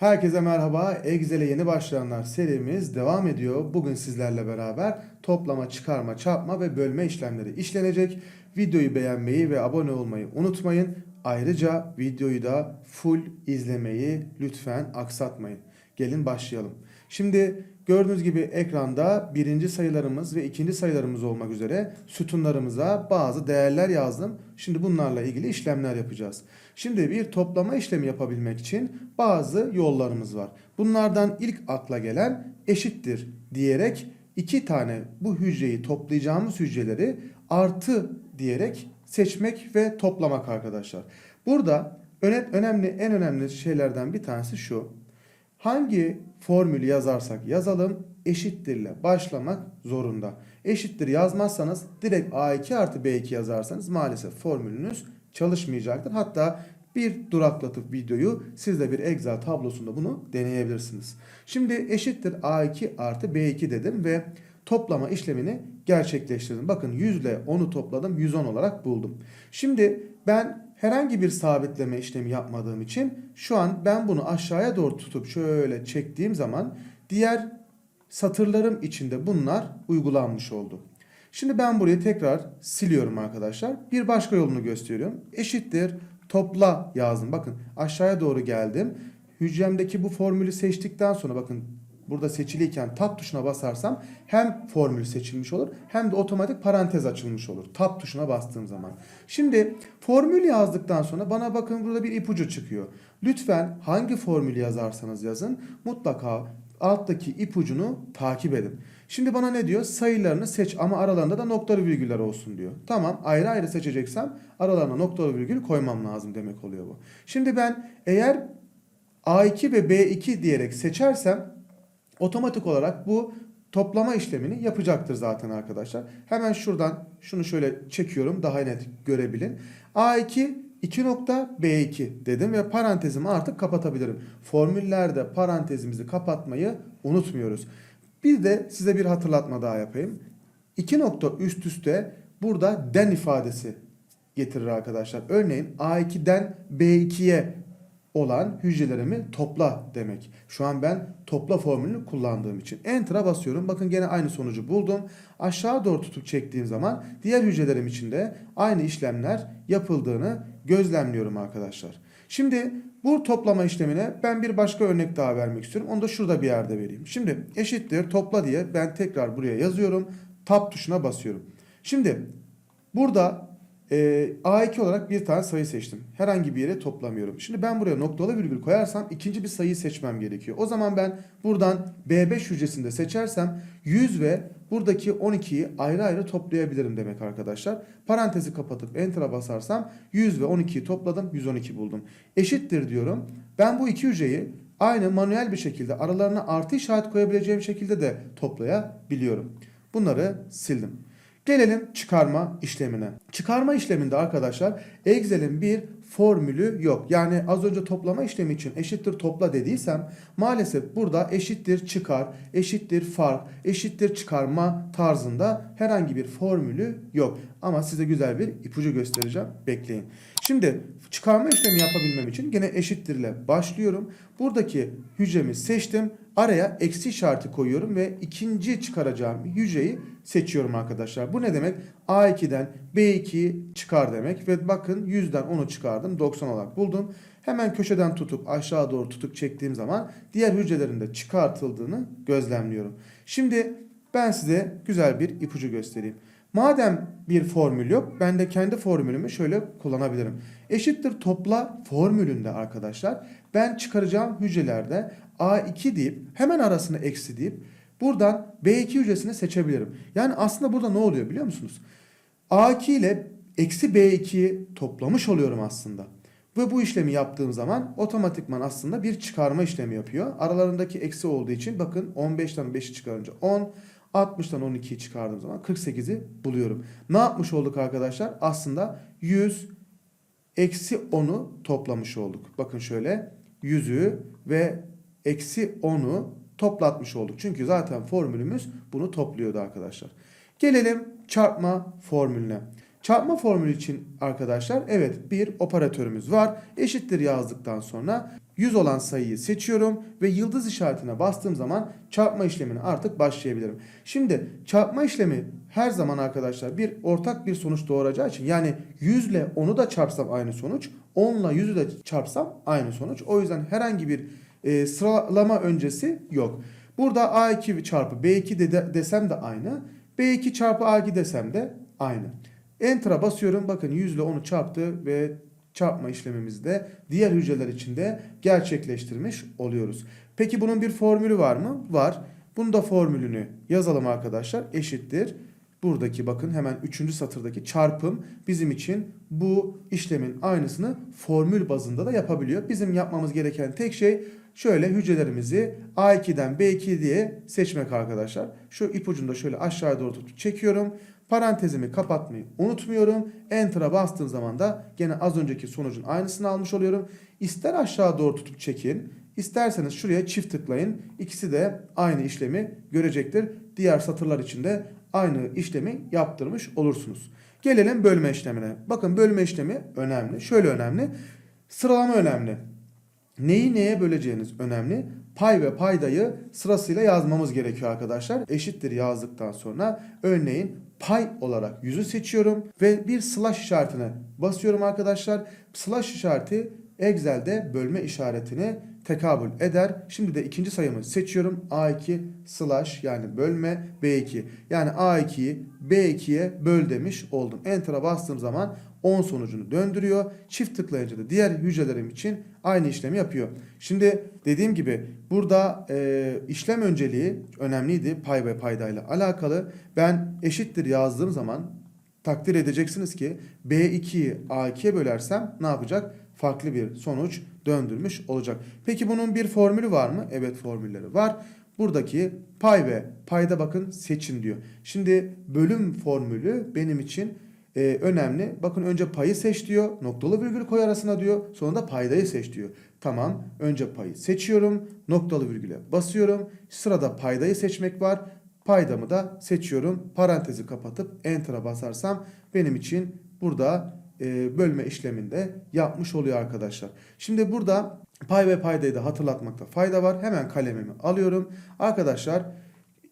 Herkese merhaba. Excel'e yeni başlayanlar serimiz devam ediyor. Bugün sizlerle beraber toplama, çıkarma, çarpma ve bölme işlemleri işlenecek. Videoyu beğenmeyi ve abone olmayı unutmayın. Ayrıca videoyu da full izlemeyi lütfen aksatmayın. Gelin başlayalım. Şimdi gördüğünüz gibi ekranda birinci sayılarımız ve ikinci sayılarımız olmak üzere sütunlarımıza bazı değerler yazdım. Şimdi bunlarla ilgili işlemler yapacağız. Şimdi bir toplama işlemi yapabilmek için bazı yollarımız var. Bunlardan ilk akla gelen eşittir diyerek iki tane bu hücreyi toplayacağımız hücreleri artı diyerek seçmek ve toplamak arkadaşlar. Burada öne- önemli en önemli şeylerden bir tanesi şu. Hangi formülü yazarsak yazalım eşittirle başlamak zorunda. Eşittir yazmazsanız direkt A2 artı B2 yazarsanız maalesef formülünüz çalışmayacaktır. Hatta bir duraklatıp videoyu siz de bir Excel tablosunda bunu deneyebilirsiniz. Şimdi eşittir A2 artı B2 dedim ve toplama işlemini gerçekleştirdim. Bakın 100 ile 10'u topladım 110 olarak buldum. Şimdi ben herhangi bir sabitleme işlemi yapmadığım için şu an ben bunu aşağıya doğru tutup şöyle çektiğim zaman diğer satırlarım içinde bunlar uygulanmış oldu. Şimdi ben burayı tekrar siliyorum arkadaşlar. Bir başka yolunu gösteriyorum. Eşittir topla yazdım. Bakın aşağıya doğru geldim. Hücremdeki bu formülü seçtikten sonra bakın burada seçiliyken tab tuşuna basarsam hem formül seçilmiş olur hem de otomatik parantez açılmış olur. Tab tuşuna bastığım zaman. Şimdi formül yazdıktan sonra bana bakın burada bir ipucu çıkıyor. Lütfen hangi formülü yazarsanız yazın mutlaka alttaki ipucunu takip edin. Şimdi bana ne diyor? Sayılarını seç ama aralarında da noktalı virgüller olsun diyor. Tamam ayrı ayrı seçeceksem aralarına noktalı virgül koymam lazım demek oluyor bu. Şimdi ben eğer A2 ve B2 diyerek seçersem otomatik olarak bu toplama işlemini yapacaktır zaten arkadaşlar. Hemen şuradan şunu şöyle çekiyorum daha net görebilin. A2 2 nokta B2 dedim ve parantezimi artık kapatabilirim. Formüllerde parantezimizi kapatmayı unutmuyoruz. Bir de size bir hatırlatma daha yapayım. 2 nokta üst üste burada den ifadesi getirir arkadaşlar. Örneğin A2'den B2'ye olan hücrelerimi topla demek. Şu an ben topla formülünü kullandığım için. Enter'a basıyorum. Bakın gene aynı sonucu buldum. Aşağı doğru tutup çektiğim zaman diğer hücrelerim için de aynı işlemler yapıldığını gözlemliyorum arkadaşlar. Şimdi bu toplama işlemine ben bir başka örnek daha vermek istiyorum. Onu da şurada bir yerde vereyim. Şimdi eşittir topla diye ben tekrar buraya yazıyorum. Tab tuşuna basıyorum. Şimdi burada e, A2 olarak bir tane sayı seçtim. Herhangi bir yere toplamıyorum. Şimdi ben buraya noktalı virgül koyarsam ikinci bir sayıyı seçmem gerekiyor. O zaman ben buradan B5 hücresinde seçersem 100 ve buradaki 12'yi ayrı ayrı toplayabilirim demek arkadaşlar. Parantezi kapatıp enter'a basarsam 100 ve 12'yi topladım 112 buldum. Eşittir diyorum. Ben bu iki hücreyi aynı manuel bir şekilde aralarına artı işaret koyabileceğim şekilde de toplayabiliyorum. Bunları sildim. Gelelim çıkarma işlemine. Çıkarma işleminde arkadaşlar Excel'in bir formülü yok. Yani az önce toplama işlemi için eşittir topla dediysem maalesef burada eşittir çıkar, eşittir fark, eşittir çıkarma tarzında herhangi bir formülü yok. Ama size güzel bir ipucu göstereceğim. Bekleyin. Şimdi çıkarma işlemi yapabilmem için gene eşittirle başlıyorum. Buradaki hücremi seçtim. Araya eksi işareti koyuyorum ve ikinci çıkaracağım hücreyi seçiyorum arkadaşlar. Bu ne demek? A2'den B2'yi çıkar demek ve bakın 100'den 10'u çıkardım 90 olarak buldum. Hemen köşeden tutup aşağı doğru tutup çektiğim zaman diğer hücrelerin de çıkartıldığını gözlemliyorum. Şimdi ben size güzel bir ipucu göstereyim. Madem bir formül yok ben de kendi formülümü şöyle kullanabilirim. Eşittir topla formülünde arkadaşlar ben çıkaracağım hücrelerde A2 deyip hemen arasına eksi deyip buradan B2 hücresini seçebilirim. Yani aslında burada ne oluyor biliyor musunuz? A2 ile eksi B2'yi toplamış oluyorum aslında. Ve bu işlemi yaptığım zaman otomatikman aslında bir çıkarma işlemi yapıyor. Aralarındaki eksi olduğu için bakın 15'ten 5'i çıkarınca 10, 60'tan 12'yi çıkardığım zaman 48'i buluyorum. Ne yapmış olduk arkadaşlar? Aslında 100 eksi 10'u toplamış olduk. Bakın şöyle 100'ü ve eksi 10'u toplatmış olduk. Çünkü zaten formülümüz bunu topluyordu arkadaşlar. Gelelim çarpma formülüne. Çarpma formülü için arkadaşlar evet bir operatörümüz var. Eşittir yazdıktan sonra 100 olan sayıyı seçiyorum ve yıldız işaretine bastığım zaman çarpma işlemine artık başlayabilirim. Şimdi çarpma işlemi her zaman arkadaşlar bir ortak bir sonuç doğuracağı için yani 100 ile 10'u da çarpsam aynı sonuç, 10 ile 100'ü de çarpsam aynı sonuç. O yüzden herhangi bir e, sıralama öncesi yok. Burada A2 çarpı B2 de, desem de aynı. B2 çarpı A2 desem de aynı. Enter'a basıyorum. Bakın 100 ile 10'u çarptı ve çarpma işlemimizi de diğer hücreler için de gerçekleştirmiş oluyoruz. Peki bunun bir formülü var mı? Var. Bunun da formülünü yazalım arkadaşlar. Eşittir. Buradaki bakın hemen 3. satırdaki çarpım bizim için bu işlemin aynısını formül bazında da yapabiliyor. Bizim yapmamız gereken tek şey şöyle hücrelerimizi A2'den B2 diye seçmek arkadaşlar. Şu ipucunu da şöyle aşağıya doğru tutup çekiyorum. Parantezimi kapatmayı unutmuyorum. Enter'a bastığım zaman da gene az önceki sonucun aynısını almış oluyorum. İster aşağı doğru tutup çekin, isterseniz şuraya çift tıklayın. İkisi de aynı işlemi görecektir. Diğer satırlar için de aynı işlemi yaptırmış olursunuz. Gelelim bölme işlemine. Bakın bölme işlemi önemli. Şöyle önemli. Sıralama önemli. Neyi neye böleceğiniz önemli. Pay ve paydayı sırasıyla yazmamız gerekiyor arkadaşlar. Eşittir yazdıktan sonra örneğin pay olarak 100'ü seçiyorum ve bir slash işaretine basıyorum arkadaşlar. Slash işareti Excel'de bölme işaretini tekabül eder. Şimdi de ikinci sayımı seçiyorum. A2 slash yani bölme B2. Yani A2'yi B2'ye böl demiş oldum. Enter'a bastığım zaman 10 sonucunu döndürüyor. Çift tıklayınca da diğer hücrelerim için aynı işlemi yapıyor. Şimdi dediğim gibi burada e, işlem önceliği önemliydi pay ve paydayla alakalı. Ben eşittir yazdığım zaman takdir edeceksiniz ki B2'yi A2'ye bölersem ne yapacak? Farklı bir sonuç döndürmüş olacak. Peki bunun bir formülü var mı? Evet formülleri var. Buradaki pay ve payda bakın seçin diyor. Şimdi bölüm formülü benim için e, önemli. Bakın önce payı seç diyor. Noktalı virgül koy arasına diyor. Sonra da paydayı seç diyor. Tamam. Önce payı seçiyorum. Noktalı virgüle basıyorum. Sırada paydayı seçmek var. Paydamı da seçiyorum. Parantezi kapatıp enter'a basarsam benim için burada e, bölme işleminde yapmış oluyor arkadaşlar. Şimdi burada pay ve paydayı da hatırlatmakta fayda var. Hemen kalemimi alıyorum. Arkadaşlar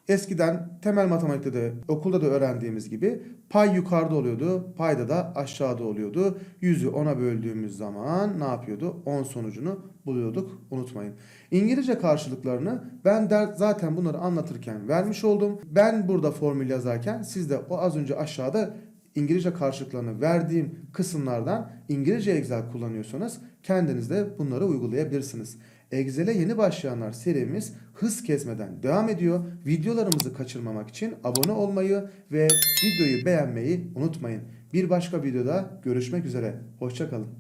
eskiden temel matematikte de okulda da öğrendiğimiz gibi pay yukarıda oluyordu. Payda da aşağıda oluyordu. Yüzü 10'a böldüğümüz zaman ne yapıyordu? 10 sonucunu buluyorduk. Unutmayın. İngilizce karşılıklarını ben der, zaten bunları anlatırken vermiş oldum. Ben burada formül yazarken siz de o az önce aşağıda İngilizce karşılıklarını verdiğim kısımlardan İngilizce Excel kullanıyorsanız kendiniz de bunları uygulayabilirsiniz. Excel'e yeni başlayanlar serimiz hız kesmeden devam ediyor. Videolarımızı kaçırmamak için abone olmayı ve videoyu beğenmeyi unutmayın. Bir başka videoda görüşmek üzere. Hoşçakalın.